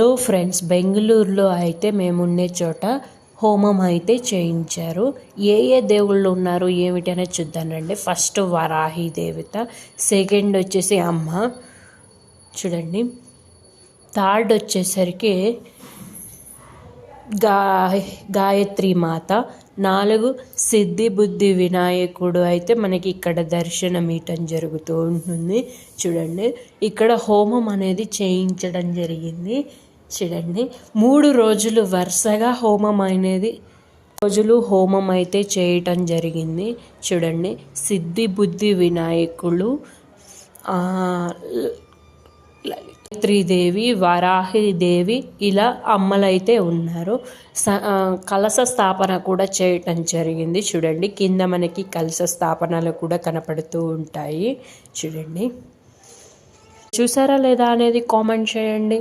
Hello friends బెంగళూరులో అయితే మేము ఉండే చోట హోమం అయితే చేయించారు. ఏ ఏ దేవుళ్ళు ఉన్నారు ఏమిటి అనేది చూద్దానండి ఫస్ట్ వరాహి దేవత సెకండ్ వచ్చేసి అమ్మ. చూడండి. థర్డ్ వచ్చేసరికి గా గాయత్రి మాత. నాలుగు సిద్ధి బుద్ధి వినాయకుడు అయితే మనకి ఇక్కడ దర్శనం ఇవ్వటం జరుగుతూ ఉంటుంది. చూడండి. ఇక్కడ హోమం అనేది చేయించడం జరిగింది. చూడండి. మూడు రోజులు వరుసగా హోమం అనేది రోజులు హోమం అయితే చేయటం జరిగింది. చూడండి. సిద్ధి బుద్ధి వినాయకులు లలిత్రీదేవి వరాహిదేవి ఇలా అమ్మలైతే ఉన్నారు. స కలశ స్థాపన కూడా చేయటం జరిగింది. చూడండి. కింద మనకి కలశ స్థాపనలు కూడా కనపడుతూ ఉంటాయి. చూడండి. చూసారా లేదా అనేది కామెంట్ చేయండి.